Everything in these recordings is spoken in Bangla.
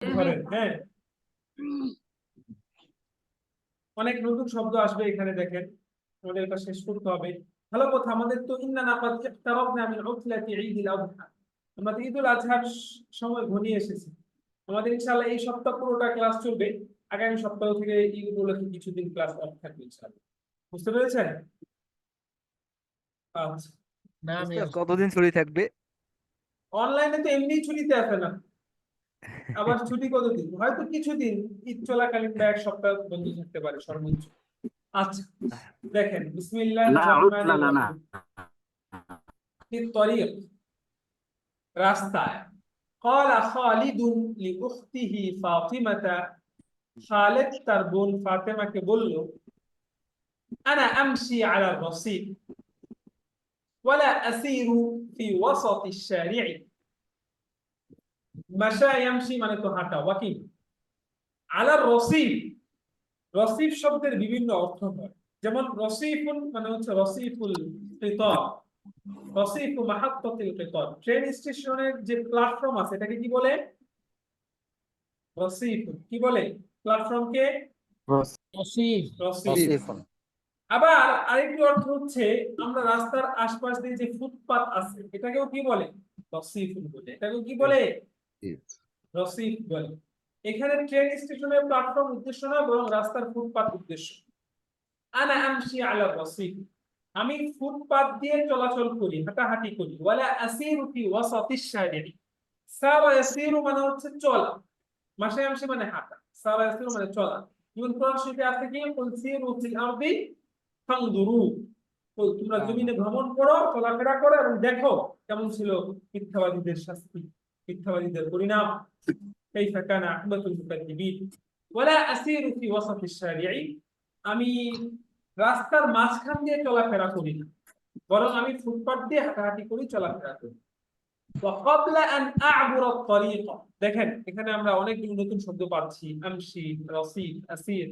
হ্যাঁ। অনেক নতুন শব্দ আসবে এখানে দেখেন। আমাদের এটা শেষ করতে হবে। ভালো কথা আমাদের তো ইন্না নাকাদ ইকতারাবনা মিন উতলাতি ঈদিল আযহা আমাদের ঈদুল আজহার সময় ঘনিয়ে এসেছে। আমাদের ইনশাআল্লাহ এই সপ্তাহ পুরোটা ক্লাস চলবে। আগামী সপ্তাহ থেকে ঈদ উপলক্ষে কিছুদিন ক্লাস অফ থাকবে ইনশাআল্লাহ। বুঝতে পেরেছেন? আচ্ছা। না আমি কতদিন ছুটি থাকবে? অনলাইনে তো এমনি ছুটিতে আসে না। আবার ছুটি কতদিন হয়তো কিছুদিন ঈদ চলাকালীন বা এক সপ্তাহ বন্ধ থাকতে পারে সর্বোচ্চ আচ্ছা দেখেন বিসমিল্লাহ না, না, না, না। তরিক রাস্তায় قال خالد لأخته فاطمة খালেদ তার বোন ফাতেমাকে বলল أنا أمشي على الرصيف ولا أسير في وسط الشارع মানে তো হাঁটা ওয়াকিং। আলার রসিফ রসিফ শব্দের বিভিন্ন অর্থ হয়। যেমন রসিফুল মানে হচ্ছে রসিফুল রসিফু ট্রেন স্টেশনের যে প্ল্যাটফর্ম আছে এটাকে কি বলে? রসিফ কি বলে? প্ল্যাটফর্মকে আবার আরেকটি অর্থ হচ্ছে আমরা রাস্তার আশপাশ দিয়ে যে ফুটপাত আছে এটাকেও কি বলে? রসিফুল বলে। এটাকেও কি বলে? বলে। এখানে ট্রেন স্টেশনের প্ল্যাটফর্ম উদ্দেশ্য নয় বরং রাস্তার ফুটপাত উদ্দেশ্য। আনা আমশি আলা রসিফ আমি ফুটপাত দিয়ে চলাচল করি হাঁটাহাঁটি করি। ওয়ালা আসিরু ফি ওয়াসাতিশ শারিরি। সারা ইয়াসিরু মানে হচ্ছে চলা। মাসে আমশি মানে হাঁটা। সারা ইয়াসিরু মানে চলা। যেমন কোরআন শরীফে আছে কি? কুল সিরু ফিল আরদি ফানদুরু তো তোমরা জমিনে ভ্রমণ করো চলাফেরা করো এবং দেখো কেমন ছিল মিথ্যাবাদীদের শাস্তি। মিথ্যাবাদীদের পরিণাম كيف كان عاقبة المكذبين ولا أسير في وسط الشارع আমি রাস্তার মাঝখান দিয়ে চলাফেরা করি না বরং আমি ফুটপাত দিয়ে হাঁটাহাঁটি করি চলাফেরা করি وقبل أن أعبر الطريق দেখেন এখানে আমরা অনেকগুলো নতুন শব্দ পাচ্ছি আমশি রসিদ আসির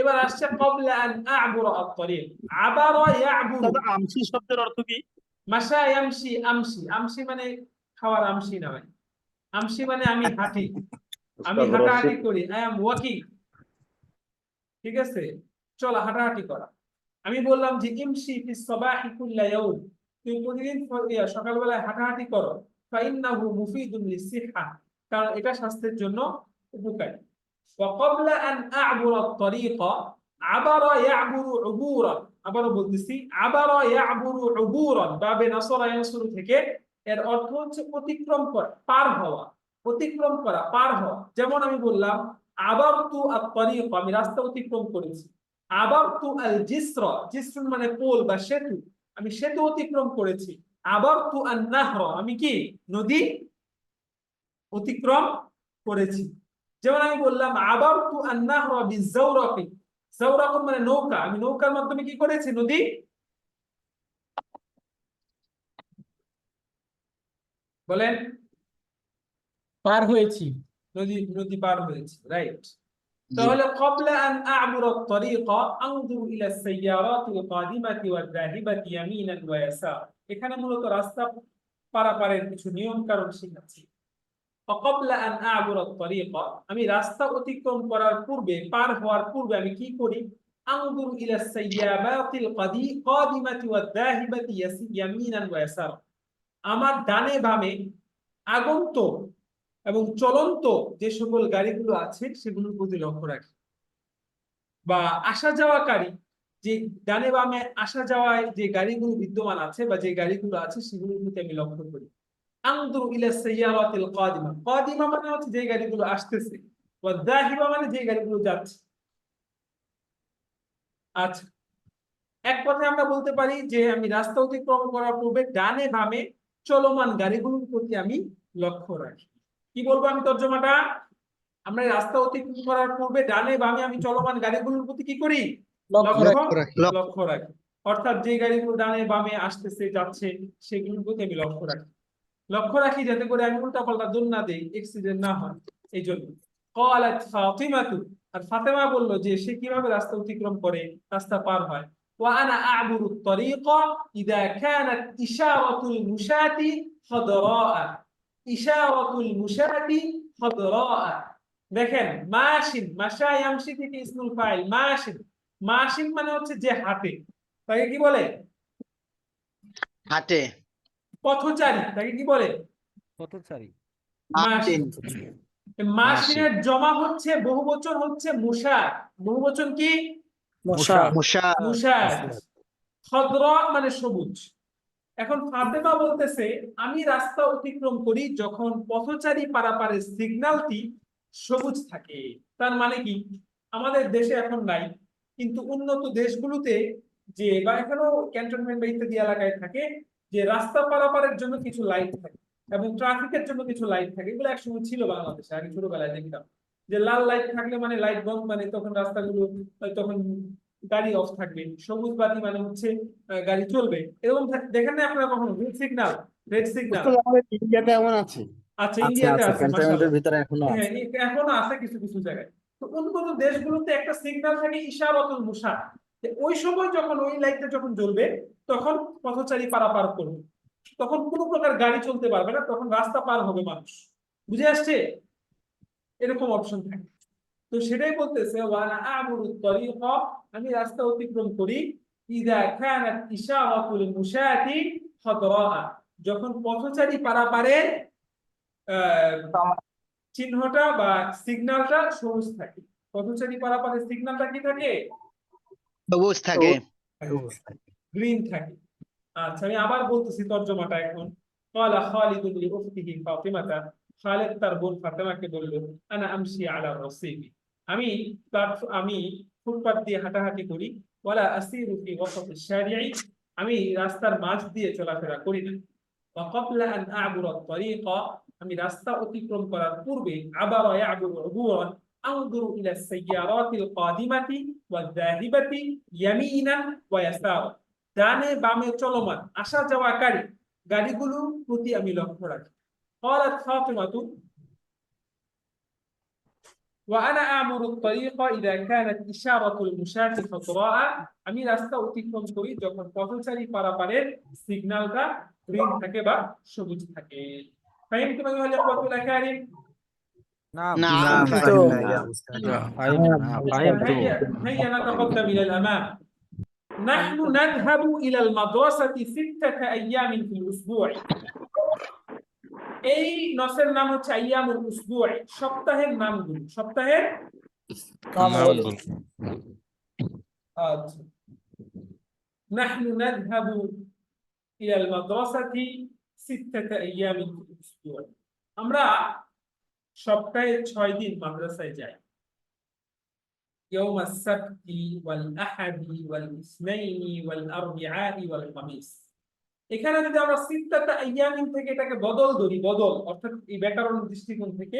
এবার আসছে قبل أن أعبر الطريق عبر يعبر দাদা আমসি শব্দের অর্থ কি মাসা ইয়ামশি আমশি আমশি মানে খাওয়ার আমশি না ভাই আমশি মানে আমি হাঁটি আমি হাঁটাহাঁটি করি আই এম ওয়াকিং ঠিক আছে চলো হাঁটাহাঁটি করা আমি বললাম যে ইমশি ফি সবাহি কুল্লা ইয়াউম তুমি প্রতিদিন ফ- ইয়া, সকালবেলায় হাঁটাহাঁটি করো ফাইন্নাহু মুফিদুন লিসিহা কারণ এটা স্বাস্থ্যের জন্য উপকারী وقبل أن أعبر الطريق عبر يعبر عبورا আবারও বলতেছি আবার ইয়াবুরু উবুরান বাবে নাসরা ইয়ানসুরু থেকে এর অর্থ হচ্ছে অতিক্রম করা, পার হওয়া, অতিক্রম করা, পার হওয়া। যেমন আমি বললাম, আবার তু আত-তরিক আমি রাস্তা অতিক্রম করেছি। আবার তু আল জিসর জিসর মানে পোল বা সেতু। আমি সেতু অতিক্রম করেছি। আবার তু আন নাহর, আমি কি? নদী অতিক্রম করেছি। যেমন আমি বললাম, আবার তু নাহর বিজাওরাকি জাওরাক মানে নৌকা। আমি নৌকার মাধ্যমে কি করেছি? নদী বলেন পার হয়েছি নদী নদী পার হয়েছি রাইট তাহলে কবলা আন আবুর তরিকা আনজুর ইলা সাইয়ারাত আল কাদিমাতি ওয়া যাহিবাতি এখানে মূলত রাস্তা পারাপারের কিছু নিয়ম কারণ শিখাচ্ছি। অকবলা আন আবুর তরিকা আমি রাস্তা অতিক্রম করার পূর্বে পার হওয়ার পূর্বে আমি কি করি? আনজুর ইলা সাইয়ারাত আল কাদিমাতি ওয়া যাহিবাতি ইয়ামিনান ওয়া ইয়াসা আমার ডানে বামে আগন্তুক এবং চলন্ত যে সকল গাড়িগুলো আছে, সেগুলোর প্রতি লক্ষ্য রাখি। বা আসা যাওয়াকারী, যে ডানে বামে আসা যাওয়ায় যে গাড়িগুলো বিদ্যমান আছে বা যে গাড়িগুলো আছে, সেগুলোর প্রতি আমি লক্ষ্য করি। আনদুরু ইলা সাইয়ারাতিল কাদিমা। কাদিমা মানে হচ্ছে যে গাড়িগুলো আসতেছে ওয়া দাহিবা মানে যে গাড়িগুলো যাচ্ছে। আচ্ছা এক কথায় আমরা বলতে পারি যে আমি রাস্তা অতিক্রম করার পূর্বে ডানে বামে চলমান গাড়িগুলোর প্রতি আমি লক্ষ্য রাখি। কি বলব আমি তর্জমাটা? আমরা রাস্তা অতিক্রম করার পূর্বে ডানে বামে আমি চলমান গাড়িগুলোর প্রতি কি করি? লক্ষ্য রাখি। অর্থাৎ যে গাড়িগুলো ডানে বামে আসতেছে যাচ্ছে সেগুলোর প্রতি আমি লক্ষ্য রাখি। লক্ষ্য রাখি যাতে করে আমি উল্টা পাল্টা দূর না দেই এক্সিডেন্ট না হয়। এই জন্য কলাত আর ফাতেমা বলল যে সে কীভাবে রাস্তা অতিক্রম করে? রাস্তা পার হয়। وأنا أعبر الطريق إذا كانت إشارة المشاة خضراء إشارة المشاة خضراء দেখেন মাসিন মাসা ইয়ামসি থেকে ইসমুল ফাইল মাসিন মাসিন মানে হচ্ছে যে হাঁটে তাকে কি বলে হাটে পথচারী তাকে কি বলে পথচারী মাসিন মাসিনের জমা হচ্ছে বহুবচন হচ্ছে মুসার বহুবচন কি মানে সবুজ। এখন ফাতেমা বলতেছে আমি রাস্তা অতিক্রম করি যখন পথচারী পারাপারের সিগন্যালটি সবুজ থাকে। তার মানে কি? আমাদের দেশে এখন নাই কিন্তু উন্নত দেশগুলোতে যে বা এখনও ক্যান্টনমেন্ট বা ইত্যাদি এলাকায় থাকে যে রাস্তা পারাপারের জন্য কিছু লাইট থাকে এবং ট্রাফিকের জন্য কিছু লাইট থাকে এগুলো একসময় ছিল বাংলাদেশে আগে ছোটবেলায় দেখতাম। যে লাল লাইট থাকলে মানে লাইট বন্ধ মানে তখন রাস্তাগুলো তখন গাড়ি অফ থাকবে। সবুজ বাতি মানে হচ্ছে গাড়ি চলবে। এরকম দেখেন না আপনারা কখনো? রেড সিগন্যাল রেড সিগন্যাল ইন্ডিয়াতে এমন আছে? আচ্ছা ইন্ডিয়াতে আছে আছে ভিতরে এখনও আছে। হ্যাঁ এখনও আছে কিছু কিছু জায়গায়। তো উন্নত দেশগুলোতে একটা সিগন্যাল থাকে ইশারাতুল মুশার। যে ওই সময় যখন ওই লাইটটা যখন জ্বলবে তখন পথচারী পারাপার করবে। তখন কোনো প্রকার গাড়ি চলতে পারবে না তখন রাস্তা পার হবে মানুষ। বুঝে আসছে? এরকম অপশন থাকে তো সেটাই বলতেছে ওয়ানা আমরু তরিকা আমি রাস্তা অতিক্রম করি ইদা কানাত ইশারাতুল মুশাতি খদরা যখন পথচারী পারাপারের আহ, চিহ্নটা বা সিগন্যালটা সবুজ থাকে পথচারী পারাপারের সিগন্যালটা কি থাকে সবুজ থাকে গ্রিন থাকে আচ্ছা আমি আবার বলতেছি তর্জমাটা এখন قال خالد لأخته فاطمة খালেদ তার বোন ফাতেমাকে বলল, আনা আমশি আলা রসিবি। আমি আমি ফুটপাত দিয়ে হাঁটাহাঁটি করি। ওয়ালা আসিরু ফি ওয়াসাতি আমি রাস্তার মাঝ দিয়ে চলাফেরা করি না। আমি রাস্তা অতিক্রম করার পূর্বে, আবারা ইয়া'বুরু উবুরান আনজুরু ইলা ইয়ামিনান ওয়া ডানে বামে চলমান আসা যাওয়াকারী গাড়িগুলো প্রতি আমি লক্ষ্য রাখি। قالت فاطمة وأنا أعمر الطريق إذا كانت إشارة المشاة خضراء আমি রাস্তা অতিক্রম করি যখন পথচারী পারাপারের সিগন্যালটা গ্রিন থাকে বা সবুজ থাকে فهمتم أيها الإخوة الأكارم؟ নাম هيا هيا نتقدم إلى الأمام نحن نذهب إلى المدرسة ستة أيام في الأسبوع এই নসের নাম হচ্ছে আইয়ামুল উসবুই সপ্তাহের নামগুলো সপ্তাহের আচ্ছা نحن نذهب إلى المدرسة ستة أيام في الأسبوع আমরা সপ্তাহে ছয় দিন মাদ্রাসায় যাই يوم السبت والأحد والاثنين والأربعاء والخميس এখানে যদি আমরা সিত্তাতা আইয়ামিন থেকে এটাকে বদল ধরি, বদল, অর্থাৎ এই ব্যাকরণ দৃষ্টিকোণ থেকে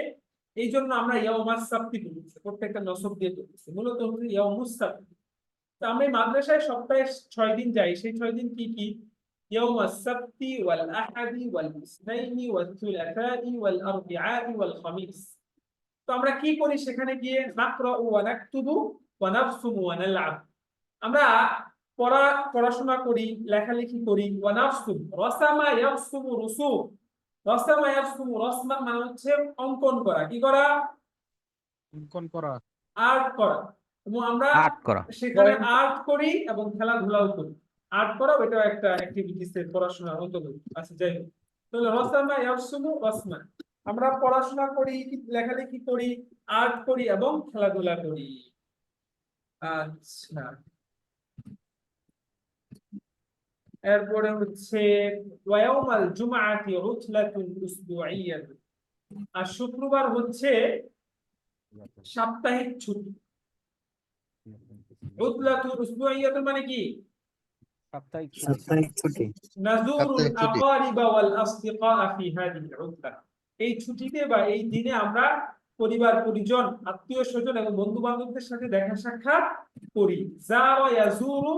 এই জন্য আমরা ইয়াউমাস সাবতি বলতেছি, প্রত্যেকটা নসব দিয়ে বলতেছি। মূলত হচ্ছে ইয়াউমুস সাবতি তো আমরা মাদ্রাসায় সপ্তাহে ছয় দিন যাই, সেই ছয় দিন কি কি? ইয়াউমাস সাবতি ওয়াল আহাদি ওয়াল ইসনাইনি ওয়াল থুলাথাই ওয়াল আরবিআই ওয়াল খামিস। তো আমরা কি করি সেখানে গিয়ে? নাকরা ওয়া নাকতুবু ওয়া নাফসুমু ওয়া নালআব। আমরা পড়া পড়াশোনা করি লেখালেখি করি। রাসামা মানে হচ্ছে অঙ্কন করা। কি করা? অঙ্কন করা। আর্ট করা। এবং আমরা আর্ট করা। সেখানে আর্ট করি এবং খেলাধুলাও করি। আর্ট করাও এটাও একটা অ্যাক্টিভিটিস পড়াশোনার অন্তর্গত আচ্ছা যাই হোক। তাহলে রসামা ইয়ারসুমু রাসমা। আমরা পড়াশোনা করি লেখালেখি করি আর্ট করি এবং খেলাধুলা করি। আচ্ছা। এরপরে হচ্ছে জুমআতি উতলাতুন আর শুক্রবার হচ্ছে সাপ্তাহিক ছুটি। উতলাতুন উসবুইয়াত মানে কি? সাপ্তাহিক সাপ্তাহিক ছুটি। আকারিবা ওয়াল আসদিকা ফি হাদিহিল উতলা। এই ছুটিতে বা এই দিনে আমরা পরিবার পরিজন আত্মীয় স্বজন এবং বন্ধু বান্ধবদের সাথে দেখা সাক্ষাৎ করি। জারা ইয়াজুরু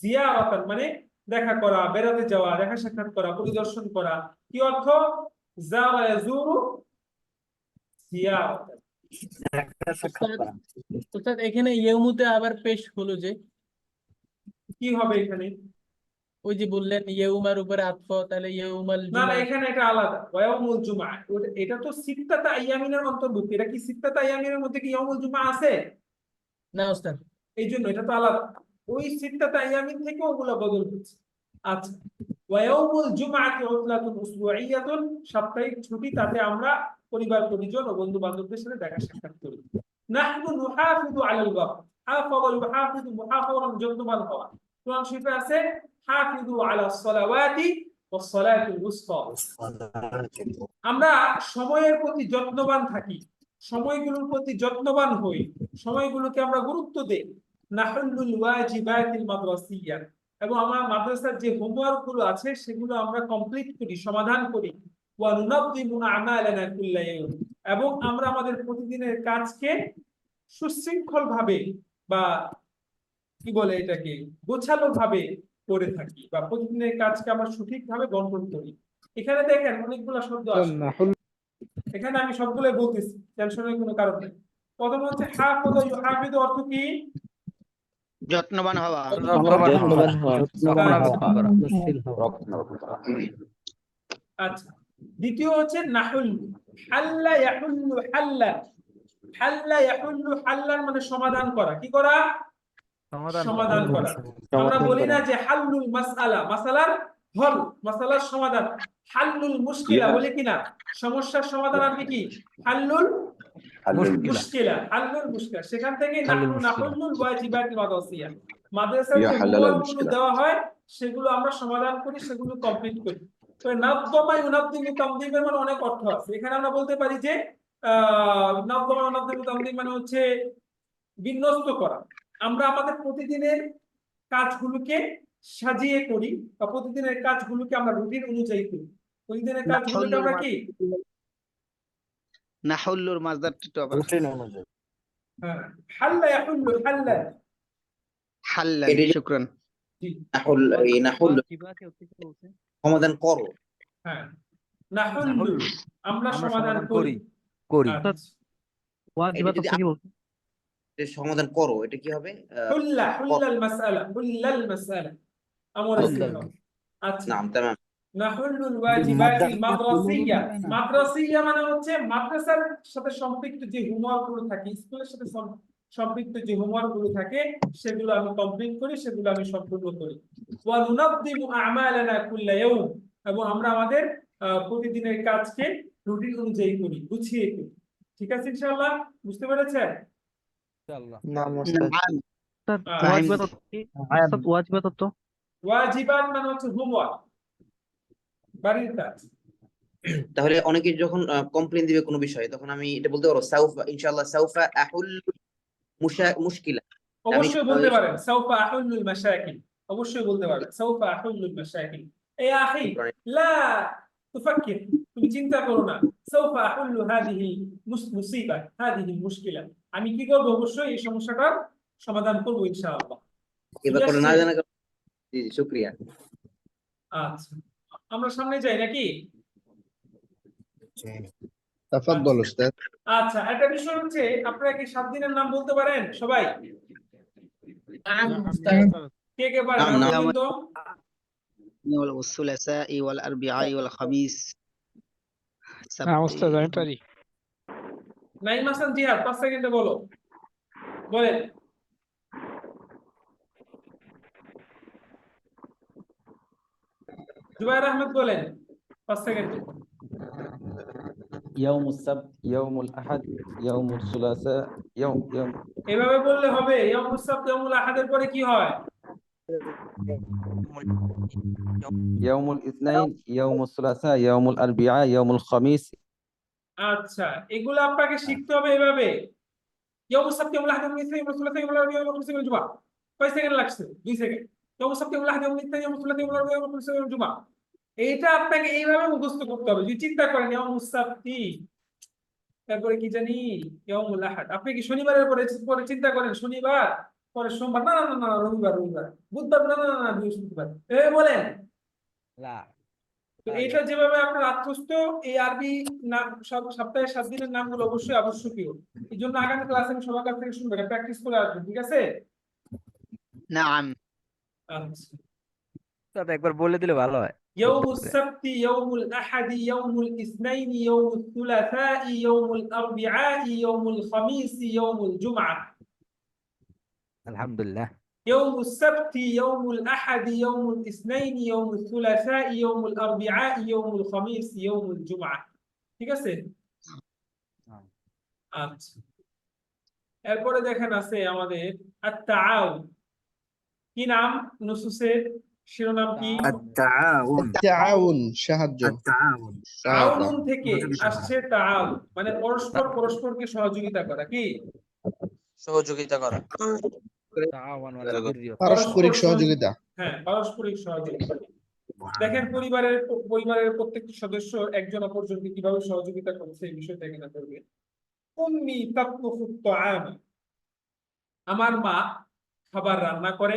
জিয়ারাতান মানে দেখা করা বেড়াতে যাওয়া দেখা সাক্ষাৎ করা পরিদর্শন করা। কি অর্থ? এখানে ইয়মুতে আবার পেশ হলো যে কি হবে এখানে? ওই যে বললেন ইয়েউমার উপরে আতফ তাহলে ইয়েউমাল না না এখানে এটা আলাদা। ওয়াউমুল জুমা। এটা তো সিত্তাতা আইয়ামিনের অন্তর্ভুক্ত। এটা কি সিত্তাতা আইয়ামিনের মধ্যে কি ইয়াউমুল জুমা আছে? না ওস্তাদ। এই জন্য এটা তো আলাদা। ওই সিত্তাতা আইয়ামিন থেকে ওগুলো বদল হচ্ছে আচ্ছা জুমআতি উতলাতুন সাপ্তাহিক ছুটি তাতে আমরা পরিবার, পরিজন ও বন্ধু বান্ধবদের সাথে দেখা সাক্ষাৎ করি। নাহনু নুহাফিযু আলাল যত্নবান হওয়া। কোরআন শরীফে আছে ওয়াস উসতা আমরা সময়ের প্রতি যত্নবান থাকি, সময়গুলোর প্রতি যত্নবান হই, সময়গুলোকে আমরা গুরুত্ব দেই। নাহুল্লুল ওয়াজিবাতিল মাদ্রাসিয়া। এবং আমার মাদ্রাসার যে হোমওয়ার্কগুলো আছে, সেগুলো আমরা কমপ্লিট করি, সমাধান করি। ওয়া নুনাদ্দিমু আমালানা কুল্লা এবং আমরা আমাদের প্রতিদিনের কাজকে সুশৃঙ্খল ভাবে বা কি বলে এটাকে গোছালো ভাবে করে থাকি বা প্রতিদিনের কাজকে আমরা সঠিকভাবে বন্টন করি। এখানে দেখেন অনেকগুলো শব্দ আছে। এখানে আমি সবগুলো বলতেছি, টেনশনের কোনো কারণ নেই। প্রথম হচ্ছে ইউহাফিজ অর্থ কি? যত্নবান হওয়া। আচ্ছা দ্বিতীয় হচ্ছে নাহুল। হাল্লা ইয়াহুল্লু হাল্লা। হাল্লা ইয়াহুল্লু হাল্লার মানে সমাধান করা। কি করা? সমাধান করা। আমরা বলি না যে হাল্লুল মাসালা মাসালার হল মাসালার সমাধান। হাল্লুল মুশকিলা বলে কিনা সমস্যার সমাধান আর কি কি? হাল্লুল মুশকিলা। হাল্লুল মুশকিলা। সেখান থেকে নাহনু নাহুল্লুল ওয়াজিবাতি মাদ্রাসিয়া মাদ্রাসার যে। দেওয়া হয় সেগুলো আমরা সমাধান করি সেগুলো কমপ্লিট করি। তো নাদ্দমা ইউনাদ্দিমু তামদিমের মানে অনেক অর্থ আছে। এখানে আমরা বলতে পারি যে আহ নাদ্দমা ইউনাদ্দিমু তামদিম মানে হচ্ছে বিন্যস্ত করা। আমরা আমাদের প্রতিদিনের কাজগুলোকে সাজিয়ে করি বা প্রতিদিনের কাজগুলোকে আমরা রুটিন অনুযায়ী করি। প্রতিদিনের কাজগুলোকে আমরা কি? নাহুল্লুর মাজদারটা তো আবার হ্যাঁ, হাল্লা ইয়াহুল্লু হাল্লা। হাল্লান শুকরান। এই সমাধান করো। হ্যাঁ। নাহুল্লু আমরা সমাধান করি। করি। আচ্ছা। সমাধান করো এটা কি হবে? আহ, হুল্লা হুল্লাল মাসআলা হুল্লাল মাসআলা। আমর হুল্লাল আচ্ছা নাম তামাম নাহুল্লুল ওয়াজিবাতিল মাদ্রাসিয়া মাদ্রাসিয়া মানে হচ্ছে মাদ্রাসার সাথে সম্পৃক্ত যে হোমওয়ার্কগুলো থাকে স্কুলের সাথে সম- সম্পৃক্ত যে হোমওয়ার্কগুলো থাকে সেগুলো আমি কমপ্লিট করি সেগুলো আমি সম্পূর্ণ করি। ওয়া নুনাদ্দিমু আমালানা কুল্লা ইয়াউম এবং আমরা আমাদের আহ, প্রতিদিনের কাজকে রুটিন অনুযায়ী করি গুছিয়ে করি। ঠিক আছে ইনশাআল্লাহ? বুঝতে পেরেছেন? আচ্ছা। ওয়াজিবাত মানে হচ্ছে হোমওয়ার্ক বাড়ির কাজ। তাহলে অনেকে যখন কমপ্লেন দিবে কোনো বিষয়ে তখন আমি এটা বলতে পারব সাউফা ইনশাআল্লাহ সাউফা আহুল মুশকিলা। অবশ্যই বলতে পারেন সাউফা আহুল্লুল মাশাকিল অবশ্যই বলতে পারেন সাউফা আহুল্লুল মাশাকিল। এই আখি লা তুফাক্কির তুমি চিন্তা করো না সাউফা আহুল্লু হাদিহি মুস- মুসিবা হাদিহি মুশকিলা। আমি কি করব? অবশ্যই এই সমস্যাটার সমাধান করব ইনশাআল্লাহ। এবার করে না জানা জি জি শুক্রিয়া আচ্ছা আমরা সামনে যাই নাকি তাফাদ্দল উস্তাদ আচ্ছা একটা বিষয় হচ্ছে আপনারা কি সাত দিনের নাম বলতে পারেন সবাই নাম ওস্তাদ কে কে পারেন নাম, নাম। বলুন তো? والثلاثاء والأربعاء والخميس হ্যাঁ ওস্তাদ আমি سبت পারি নাইম হাসান জিহাদ পাঁচ সেকেন্ডে বলো বলেন জুবাইর আহমেদ বলেন পাঁচ সেকেন্ডে يوم السبت يوم الأحد يوم الثلاثاء يوم يوم এভাবে বললে হবে ইয়ামুস সাবত ইয়ামুল আহাদের পরে কি হয় يوم الاثنين يوم الثلاثاء يوم الأربعاء يوم الخميس আচ্ছা এগুলো আপনাকে শিখতে হবে এভাবে ইয়ামুস সাবত ইয়ামুল আহাদ ইয়ামুল ইসলাম ইয়ামুল সুলাত ইয়ামুল আরবিয়া ইয়ামুল খামিস ইয়ামুল জুমআ কয় সেকেন্ড লাগছে দুই সেকেন্ড ইয়ামুস সাবত ইয়ামুল আহাদ ইয়ামুল ইসলাম ইয়ামুল সুলাত ইয়ামুল আরবিয়া ইয়ামুল খামিস ইয়ামুল জুমআ এইটা আপনাকে এইভাবে মুখস্থ করতে হবে। যদি চিন্তা করেন তারপরে কি জানি? ইয়মুল্লাহাট আপনি কি শনিবারের পরে পরে চিন্তা করেন শনিবার পরে সোমবার না না না রবিবার রবিবার বুধবার না না না বৃহস্পতিবার এ বলেন। এইটা এটা যেভাবে আপনার আত্মস্থ এই আরবি নাম সব সপ্তাহে সাত দিনের নামগুলো অবশ্যই আবশ্যকীয়। এই জন্য আগামী ক্লাসে আমি সবার কাছ থেকে শুনবেন প্র্যাকটিস করে আসবেন ঠিক আছে? না আচ্ছা। একবার বলে দিলে ভালো হয়। يوم السبت يوم الأحد يوم الاثنين يوم الثلاثاء يوم الأربعاء يوم الخميس يوم الجمعة আলহামদুলিল্লাহ يوم السبت يوم الأحد يوم الاثنين يوم الثلاثاء يوم الأربعاء يوم الخميس يوم الجمعة ঠিক আছে হ্যাঁ। আচ্ছা এরপরে দেখেন আছে আমাদের আত-তাআউন কি নাম নুসুসের শিরোনাম কি? তাআউন সাহায্য। তাআউন তাআউন থেকে আসছে তাআউন। মানে পরস্পর পরস্পরকে সহযোগিতা করা কি? সহযোগিতা করা। পারস্পরিক সহযোগিতা। হ্যাঁ পারস্পরিক সহযোগিতা। দেখেন পরিবারের পরিবারের প্রত্যেকটি সদস্য একজন অপরজনকে কীভাবে সহযোগিতা করছে এই বিষয়টা এখানে করবে উম্মি তাতফুত আমার মা খাবার রান্না করে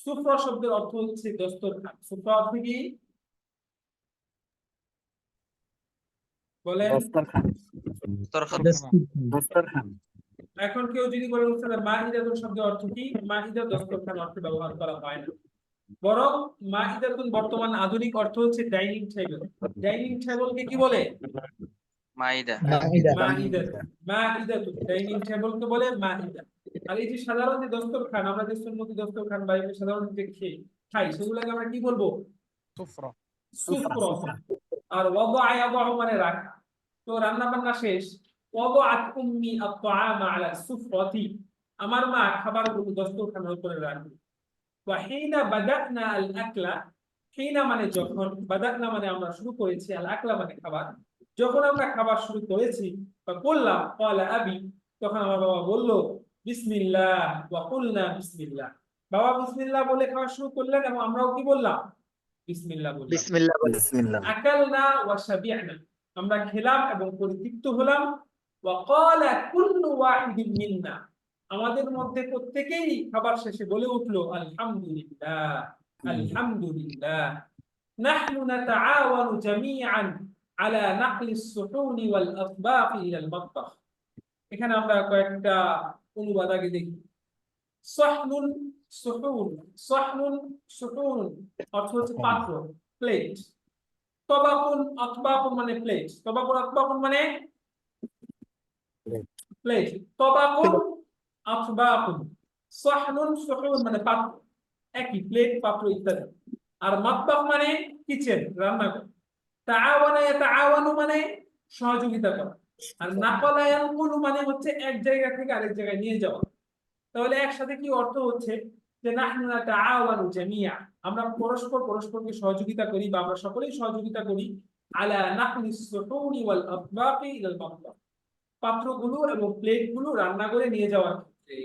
সুফরা শব্দের অর্থ হচ্ছে দস্তরখান। সুফরা অর্থ কি? বলেন। দস্তরখান। দরখান দস্তরখান। এখন কেউ যদি বলে উস্তাদ মাহিদাতুন শব্দের অর্থ কি? মাহিদা দস্তরখান অর্থে ব্যবহার করা হয় না। বরং মাহিদাতুন বর্তমান আধুনিক অর্থ হচ্ছে ডাইনিং টেবিল। ডাইনিং টেবিলকে কি বলে? মাহিদা। মাহিদা। মাহিদাতুন। ডাইনিং টেবিলকে বলে মাহিদা। আর এই যে সাধারণ যে দস্তরখান আমরা যে সুন্নতি দস্তরখান বা এমনি সাধারণ যে খেয়ে খাই সেগুলোকে আমরা কি বলব? সুফরা। সুফরা। আর ওয়াদা ইয়াদাহু মানে রাখা। তো রান্না বান্না শেষ। ওয়াদাআত উম্মি আত-তাআমা আলা সুফরাতি। আমার মা খাবারগুলো দস্তরখানের উপরে রাখবে ওয়া হিনা বাদানা আল আকলা হিনা মানে যখন বাদানা মানে আমরা শুরু করেছি আল আকলা মানে খাবার। যখন আমরা খাবার শুরু করেছি বা করলাম ক্বালা আবি তখন আমার বাবা বলল বিসমিল্লাহ ওয়া কুলনা বিসমিল্লাহ বাবা বিসমিল্লাহ বলে খাওয়া শুরু করলেন এবং আমরাও কি বললাম? বিসমিল্লাহ বললাম। বিসমিল্লাহ বলে। বিসমিল্লাহ আকালনা ওয়া শাবি'না আমরা খেলাম এবং পরিতৃপ্ত হলাম। ওয়া ক্বালা কুল্লু ওয়াহিদিন মিন্না আমাদের মধ্যে প্রত্যেকেই খাবার শেষে বলে উঠল আলহামদুলিল্লাহ আলহামদুলিল্লাহ। নাহনু নাতাআওয়ানু জামিআন আলা নাকলি সুহুনি ওয়াল আতবাক ইলা আল মাতবাখ এখানে আমরা কয়েকটা অনুবাদ আগে দেখি? সাহনুন সুহুন সাহনুন সুহুন অর্থ হচ্ছে পাত্র প্লেট তবাকুন আতবাকুন মানে প্লেট তবাকুন আতবাকুন মানে? প্লেট তবাকুন আতবাকুন সাহনুন সুহুন মানে পাত্র। একই প্লেট পাত্র ইত্যাদি। আর মাতবাখ মানে কিচেন রান্নাঘর। তাআওয়ানা ইয়াতাআওয়ানু মানে সহযোগিতা করা। আর নাকালা ইয়ানকুলু মানে হচ্ছে এক জায়গা থেকে আরেক জায়গায় নিয়ে যাওয়া। তাহলে একসাথে কি অর্থ হচ্ছে যে নাহনু আমরা পরস্পর পরস্পরকে সহযোগিতা করি বা আমরা সকলেই সহযোগিতা করি। আলা ইলাল মাতবাখ পাত্রগুলো এবং প্লেটগুলো রান্নাঘরে নিয়ে যাওয়ার ক্ষেত্রে।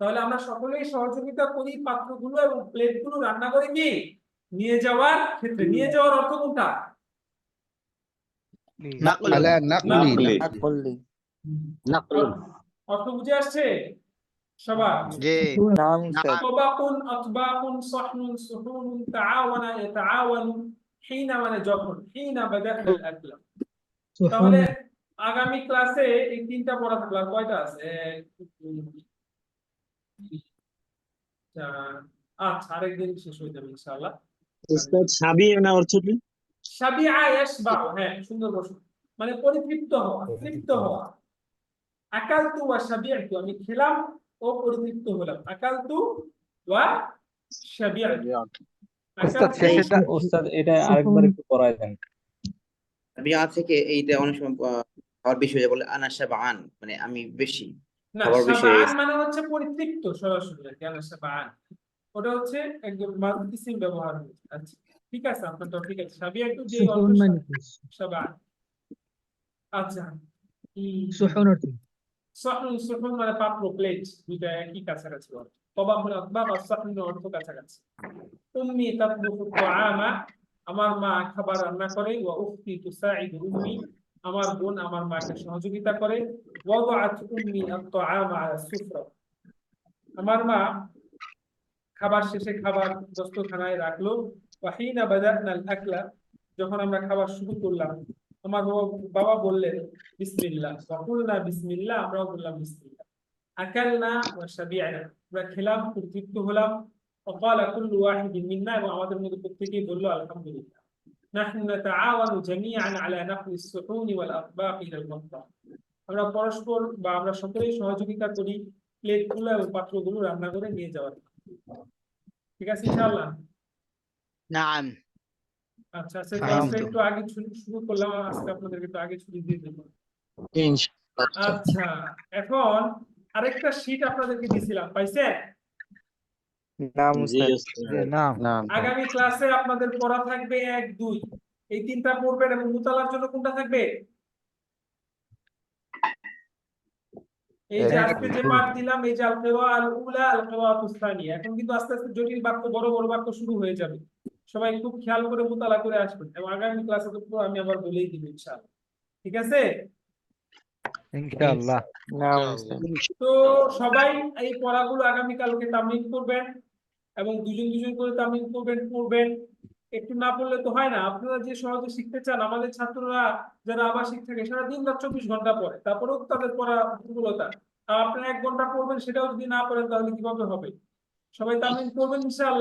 তাহলে আমরা সকলেই সহযোগিতা করি পাত্রগুলো এবং প্লেটগুলো রান্নাঘরে কি নিয়ে যাওয়ার ক্ষেত্রে। নিয়ে যাওয়ার অর্থ কোনটা? নাকল। আলা নাকলি নাকলি। নাকল। অর্থ বুঝে আসছে? সবার? যে তবাকুন আতবাকুন সাহনুন সুহুনুন তাআওয়ানা ইয়াতাআওয়ানু। হিনা মানে যখন। হিনা বাদাআল আকলা তাহলে আগামী ক্লাসে এই তিনটা পড়া থাকল। কয়টা আছে? আচ্ছা আরেকদিন শেষ হয়ে যাবে ইনশাআল্লাহ। উস্তাদ সাবিনা অর্থ কি হ্যাঁ সুন্দর প্রশ্ন। মানে পরিতৃপ্ত হওয়া তৃপ্ত হওয়া। আকালতু ওয়া সাবিআতু আমি খেলাম ও পরিতৃপ্ত হলাম। উস্তাদ শেষেরটা উস্তাদ এটা আরেকবার একটু পড়ায় দেন। বিয়া থেকে এইটা অনেক সময় খাওয়ার বেশি বলে আনা শাবাআন মানে আমি বেশি না সাবান মানে হচ্ছে পরিতৃপ্ত সরাসরি আর কি আনা সাবান ওটা হচ্ছে একদম মাল্টিসিম ব্যবহার হয়েছে। আচ্ছা ঠিক আছে আপনারটা ঠিক আছে। সাবিআতু যে অর্থ আচ্ছা। সুহুন মানে পাত্র প্লেট দুইটা একই কাছাকাছি অর্থ তবাব মানে সাহনুন অর্থ কাছাকাছি। উম্মি তাআমা আমার মা খাবার রান্না করে ওয়া উখতি তুসাইদু উম্মি আমার বোন আমার মাকে সহযোগিতা করে। ওয়াদাআত উম্মি আত-তাআমা আলা সুফরা। আমার মা খাবার শেষে খাবার দস্তখানায় রাখলো ওয়াহিনা বাদানা আল-আকলা যখন আমরা খাবার শুরু করলাম আমার বাবা- বাবা বললেন বিসমিল্লাহ ওয়াকুলনা বিসমিল্লাহ আমরাও বললাম বিসমিল্লাহ আকালনা ওয়া শাবি'না আমরা খেলাম খুব তৃপ্ত হলাম وقال كل واحد منا এবং আমাদের মধ্যে প্রত্যেকেই বলল আলহামদুলিল্লাহ نحن نتعاون جميعا على نقل الصحون والاطباق الى المطبخ আমরা পরস্পর বা আমরা সকলেই সহযোগিতা করি প্লেটগুলো এবং পাত্রগুলো রান্না করে নিয়ে যাওয়ার ঠিক আছে ইনশাআল্লাহ। নাম। আচ্ছা, আচ্ছা একটু আগে শুরু করলাম আজকে আপনাদেরকে আগে ছুটি দিয়ে আচ্ছা এখন আরেকটা শীট আপনাদেরকে দিছিলাম পাইছেন? আগামী ক্লাসে আপনাদের পড়া থাকবে এক দুই। এই তিনটা পড়বেন এবং মুতালার জন্য কোনটা থাকবে? এই যে আজকে যে। পাঠ দিলাম এই যে আল কিরা আল উলা আল কিরাআতুস সানিয়া এখন কিন্তু আস্তে আস্তে জটিল বাক্য বড় বড় বাক্য শুরু হয়ে যাবে। সবাই খুব খেয়াল করে মুতালা করে আসবেন এবং আগামী ক্লাসে তো পুরো আমি আবার বলেই দিব ইনশাআল্লাহ। ঠিক আছে? ইনশাআল্লাহ। তো সবাই এই পড়াগুলো আগামী কালকে তামিল করবেন এবং দুজন দুজন করে তামিল করবেন পড়বেন। একটু না পড়লে তো হয় না। আপনারা যে সহজে শিখতে চান, আমাদের ছাত্ররা যারা আবাসিক থাকে, সারা দিন রাত চব্বিশ ঘণ্টা পড়ে, তারপরেও তাদের পড়া দুর্বলতা। আপনারা এক ঘণ্টা পড়বেন, সেটাও যদি না পড়েন, তাহলে কীভাবে হবে? সবাই তামিল করবেন